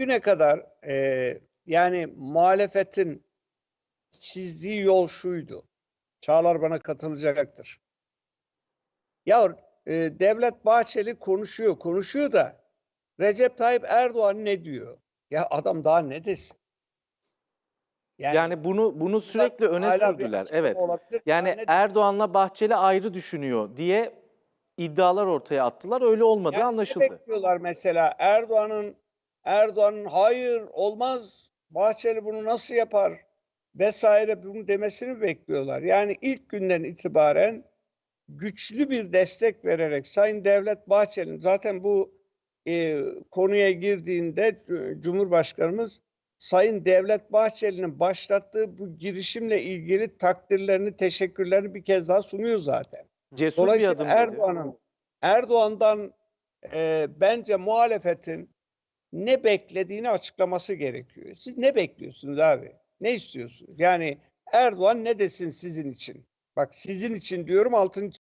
bugüne kadar e, yani muhalefetin çizdiği yol şuydu. Çağlar bana katılacaktır. Ya e, Devlet Bahçeli konuşuyor, konuşuyor da Recep Tayyip Erdoğan ne diyor? Ya adam daha ne desin? Yani bunu bunu sürekli öne sürdüler. Evet. olabilir. Yani ne? Erdoğan'la Bahçeli ayrı düşünüyor diye iddialar ortaya attılar. Öyle olmadığı Yani ne anlaşıldı. bekliyorlar mesela Erdoğan'ın Erdoğan'ın hayır olmaz Bahçeli bunu nasıl yapar vesaire bunu demesini bekliyorlar. Yani ilk günden itibaren güçlü bir destek vererek Sayın Devlet Bahçeli'nin zaten bu e, konuya girdiğinde Cumhurbaşkanımız Sayın Devlet Bahçeli'nin başlattığı bu girişimle ilgili takdirlerini, teşekkürlerini bir kez daha sunuyor zaten. Cesur bir Dolayısıyla. Erdoğan'ın Erdoğan'dan e, bence muhalefetin ne beklediğini açıklaması gerekiyor. Siz ne bekliyorsunuz abi? Ne istiyorsunuz? Yani Erdoğan ne desin sizin için? Bak sizin için diyorum altını